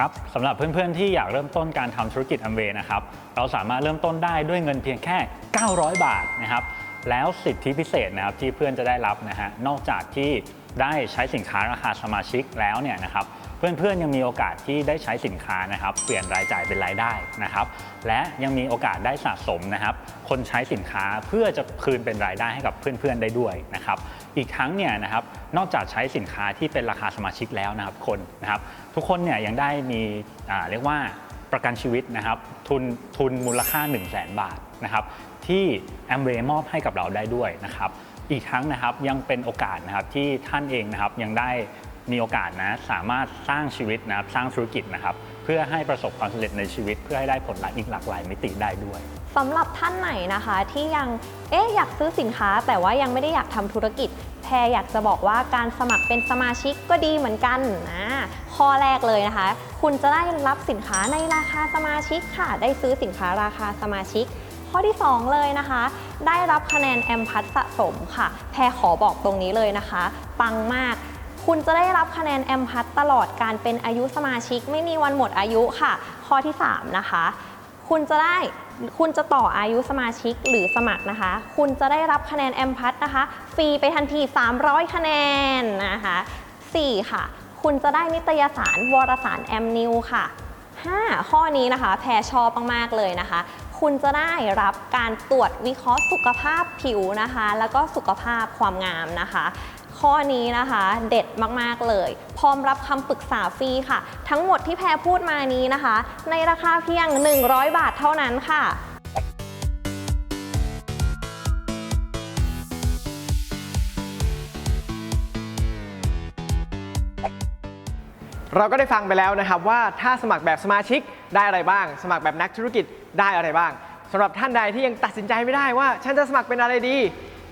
ครับสำหรับเพื่อนๆที่อยากเริ่มต้นการทำธุรกิจอัมเวนะครับเราสามารถเริ่มต้นได้ด้วยเงินเพียงแค่ 900 บาทนะครับแล้วสิทธิพิเศษนะครับที่เพื่อนจะได้รับนะฮะนอกจากที่ได้ใช้สินค้าราคาสมาชิกแล้วเนี่ยนะครับ เพื่อนๆยังมีโอกาสที่ได้ใช้สินค้านะครับ เปลี่ยนรายจ่ายเป็นรายได้นะครับ และยังมีโอกาสได้สะสมนะครับ คนใช้สินค้าเพื่อจะคืนเป็นรายได้ให้กับเพื่อนๆได้ด้วยนะครับ อีกทั้งเนี่ยนะครับนอกจากใช้สินค้าที่เป็นราคาสมาชิกแล้วนะครับคนนะครับทุกคนเนี่ยยังได้มีเรียกว่าประกันชีวิตนะครับทุนทุนมูลค่า 1 0 0 0 0แบาทนะครับที่แอมเวมอบให้กับเราได้ด้วยนะครับอีกทั้งนะครับยังเป็นโอกาสนะครับที่ท่านเองนะครับยังได้ มีโอกาสนะสามารถสร้างชีวิตนะครับสร้างธุรกิจนะครับเพื่อให้ประสบความสำเร็จในชีวิต เพื่อให้ได้ผลลัพธ์อีกหลากหลายมิติได้ด้วย สำหรับท่านไหนนะคะที่ยังเอ๊ะอยากซื้อสินค้า แต่ว่ายังไม่ได้อยากทำธุรกิจ แพรอยากจะบอกว่าการสมัครเป็นสมาชิกก็ดีเหมือนกันนะข้อแรกเลยนะคะ คุณจะได้รับสินค้าในราคาสมาชิกค่ะ ได้ซื้อสินค้าราคาสมาชิก ข้อที่ 2 เลยนะคะ ได้รับคะแนนแอมพัทสะสมค่ะ แพรขอบอกตรงนี้เลยนะคะปังมาก คุณจะได้รับคะแนนแอมพัทตลอดการเป็นอายุสมาชิก ไม่มีวันหมดอายุค่ะ ข้อที่ 3 นะคะ คุณจะได้คุณจะต่ออายุสมาชิกหรือสมัครนะคะ คุณจะได้รับคะแนนแอมพัทนะคะ ฟรีไปทันที 300 คะแนนนะคะ 4 ค่ะ คุณจะได้นิตยสารวารสารแอมนิวค่ะ 5 ข้อนี้นะคะ แพรชอบมากๆเลยนะคะคุณจะได้รับการตรวจวิเคราะห์สุขภาพผิวนะคะ แล้วก็สุขภาพความงามนะคะ ข้อนี้นะคะเด็ดมากๆเลย พร้อมรับคำปรึกษาฟรีค่ะ ทั้งหมดที่แพรพูดมานี้นะคะ ในราคาเพียง 100 บาทเท่านั้นค่ะเราก็ได้ฟังไปแล้วนะครับว่าถ้าสมัครแบบสมาชิกได้อะไรบ้าง สมัครแบบนักธุรกิจได้อะไรบ้างสำหรับท่านใดที่ยังตัดสินใจไม่ได้ว่า ฉันจะสมัครเป็นอะไรดี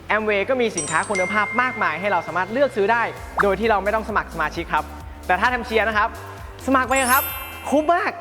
แอมเวย์ก็มีสินค้าคุณภาพมากมายให้เราสามารถเลือกซื้อได้ โดยที่เราไม่ต้องสมัครสมาชิกครับ แต่ถ้าทำเชียร์นะครับ สมัครไปครับ คุ้มมาก